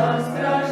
застрашив.